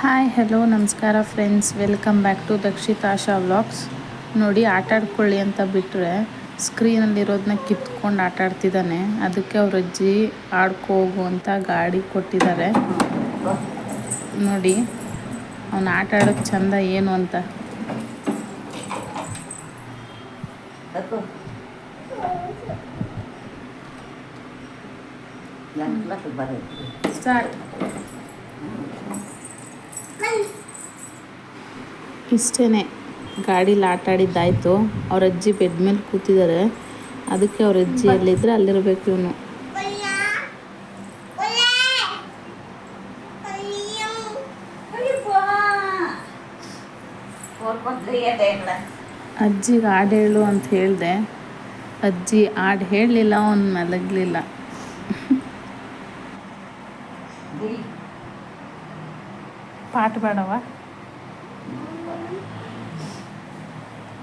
Hi hello ನಮಸ್ಕಾರ friends welcome back to Dakshitasha vlogs ನೋಡಿ ಆಟ ಆಡ್ಕೊಳ್ಳಿ ಅಂತ ಬಿಟ್ಟರೆ ಸ್ಕ್ರೀನಲ್ಲಿರೋದನ್ನ ಕಿತ್ಕೊಂಡು ಆಟ ಆಡ್ತಿದ್ದಾನೆ. ಅದಕ್ಕೆ ಅವ್ರ ಅಜ್ಜಿ ಆಡ್ಕೊ ಹೋಗು ಅಂತ ಗಾಡಿ ಕೊಟ್ಟಿದ್ದಾರೆ. ನೋಡಿ ಅವನು ಆಟ ಆಡೋಕ್ಕೆ ಚಂದ ಏನು ಅಂತ. ಸ್ಟಾರ್ಟ್ ಇಷ್ಟೇ ಗಾಡೀಲಿ ಆಟ ಆಡಿದ್ದಾಯಿತು. ಅವ್ರ ಅಜ್ಜಿ ಬೆಡ್ ಮೇಲೆ ಕೂತಿದ್ದಾರೆ. ಅದಕ್ಕೆ ಅವ್ರ ಅಜ್ಜಿ ಎಲ್ಲಿದ್ರೆ ಅಲ್ಲಿರ್ಬೇಕು ಇವನು. ಅಜ್ಜಿಗೆ ಹಾಡು ಹೇಳು ಅಂತ ಹೇಳಿದೆ. ಅಜ್ಜಿ ಹಾಡು ಹೇಳಲಿಲ್ಲ, ಅವನು ಮಲಗಲಿಲ್ಲ. ಪಾಠ ಬೇಡವ?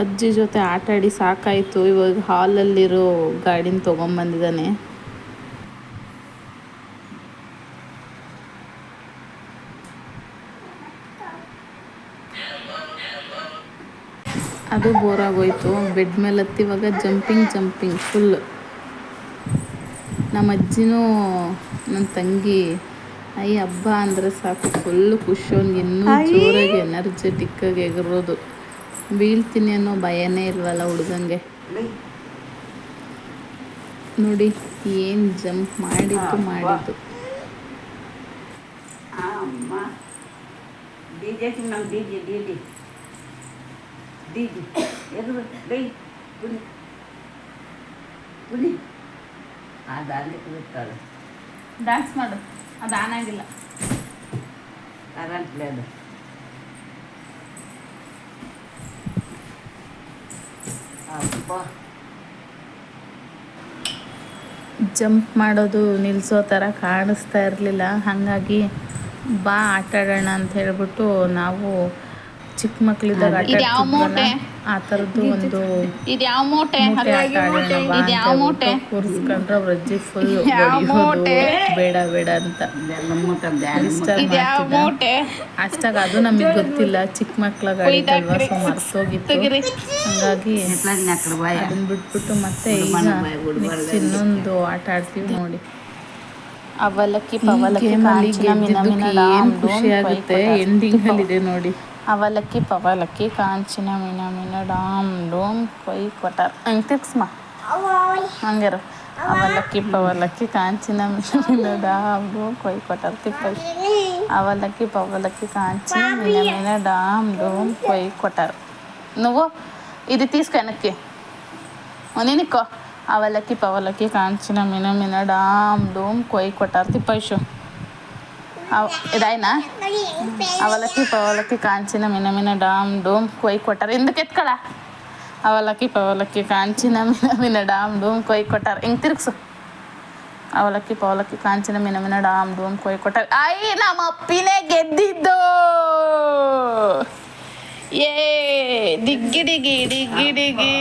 ಅಜ್ಜಿ ಜೊತೆ ಆಟ ಆಡಿ ಸಾಕಾಯಿತು. ಇವಾಗ ಹಾಲಲ್ಲಿರೋ ಗಾಡಿನ ತೊಗೊಂಬಂದಿದ್ದಾನೆ. ಅದು ಬೋರ್ ಆಗೋಯ್ತು ಬೆಡ್ ಮೇಲೆ ಹತ್ತಿವಾಗ ಜಂಪಿಂಗ್ ಜಂಪಿಂಗ್ ಫುಲ್. ನಮ್ಮ ಅಜ್ಜಿನೂ ನನ್ನ ತಂಗಿ ಐ ಹಬ್ಬ ಅಂದರೆ ಸಾಕು. ಫುಲ್ ಖುಷಿ. ಅವ್ನಿಗೆ ಇನ್ನೂ ಜೋರಾಗಿ ಎನರ್ಜೆಟಿಕ್ ಆಗಿ ಎಗರೋದು. ಬೀಳ್ತೀನಿ ಅನ್ನೋ ಭಯನೇ ಇಲ್ವಲ್ಲ ಹುಡುಗಂಗೆ ನೋಡಿ ಏನು ಜಂಪ್ ಮಾಡಿದ್ದು ಮಾಡಿದ್ದು. ಡ್ಯಾನ್ಸ್ ಮಾಡು. ಅದು ಆನಾಗಿಲ್ಲ ಆಗಿಲ್ಲ. ಕರೆಂಟ್ ಅದು ಅಪ್ಪ ಜಂಪ್ ಮಾಡೋದು ನಿಲ್ಲಿಸೋ ಥರ ಕಾಣಿಸ್ತಾ ಇರಲಿಲ್ಲ. ಹಾಗಾಗಿ ಬಾ ಆಟಾಡೋಣ ಅಂತ ಹೇಳ್ಬಿಟ್ಟು ನಾವು ಚಿಕ್ಕ ಮಕ್ಕಳಿದ್ದಾಗ ಯಾವ ಮೂಟೆ? ಆ ಥರದ್ದು ಒಂದು ಇದು ಯಾವ ಮೂಟೆ? ಮೂಟೆ ಆಟ ಆಡೋಣ ಇದು ಯಾವ ಮೂಟೆ? ಅಂತ ಕೂರಿಸ್ಕೊಂಡ್ರೆ ಅವ್ರ ಅಜ್ಜಿ ಫುಲ್ ಯಾವ ಮೂಟೆ? ಬೇಡ ಬೇಡ ಅಂತ. ಅಷ್ಟಾಗ ಅದು ನಮಗೆ ಗೊತ್ತಿಲ್ಲ. ಚಿಕ್ಕ ಮಕ್ಳ ಗಾಡಿ ಅಲ್ವಾ ಸೊ ಹಾಗಾಗಿ ತೆಗಿರಿ. ಹಂಗಾಗಿ ಅದನ್ನ ಬಿಟ್ಬಿಟ್ಟು ಮತ್ತೆ ಈಗ ನೆಕ್ಸ್ಟ್ ಇನ್ನೊಂದು ಆಟ ಆಡ್ತೀವಿ ನೋಡಿ. ಅವಲಕ್ಕಿ ಪವಲಕ್ಕಿ ಏನು ಖುಷಿ ಆಗುತ್ತೆ. ಎಂಡಿಂಗ್ ಅಲ್ಲಿ ಇದೆ ನೋಡಿ. ಅವಲಕ್ಕಿ ಪವಲಕ್ಕಿ ಕಾಂಚಿನ ಮಿನ ಮಿನ ಡಾಮ್ ಡೂಮ್ ಕೊಯ್ ಕೊಟಾರ್ ಹಂಗೆ ತಿರ್ಗ್ಸ್ಮ ಹಂಗಿರು ಅವಲಕ್ಕಿ ಪವಲಕ್ಕಿ ಕಾಂಚಿನ ಮಿನ ಮಿನ ಡಾಮ್ ಡೂಮ್ ಕೊಯ್ ಕೊಟಾರ್ ತಿಪ್ಪೈ ಅವಲಕ್ಕಿ పవలకి కాంచి మిన మిన డామ్ డూమ్ పొయ్యి కొట్టారు నువ్వు ఇది తీసుకో వెనక్కి నేనిక్కో అవలకి పవలకి కాంచిన మిన మిన డామ్ డూమ్ కొయ్యి కొట్టారు తిప్పైషు ಇದೈನಾ ಅವಲಕ್ಕಿ ಪವಲಕ್ಕಿ ಕಾಂಚಿನ ಮಿನಮಿನ ಡಾಮ್ ಡೂಮ್ ಕೊಯ್ ಕೊಟ್ಟಾರೆ ಹಿಂದಕ್ಕೆ ಎತ್ಕಳ ಅವಲಕ್ಕಿ ಪವಲಕ್ಕಿ ಕಾಂಚಿನ ಮಿನಮಿನ ಡಾಮ್ ಡೂಮ್ ಕೊಯ್ ಕೊಟ್ಟಾರೆ ಹಿಂಗೆ ತಿರುಗಿಸು ಅವಲಕ್ಕಿ ಪವಲಕ್ಕಿ ಕಾಂಚಿನ ಮಿನಮಿನ ಡಾಮ್ ಡೂಮ್ ಕೊಯ್ ಕೊಟ್ಟಾರೆ ಅಯ್ಯ ನಮ್ಮ ಅಪ್ಪಿನೇ ಗೆದ್ದಿದ್ದು ಏ ದಿಗ್ಗಿ ಡಿಗಿ ಡಿಗ್ಗಿ ಡಿಗಿ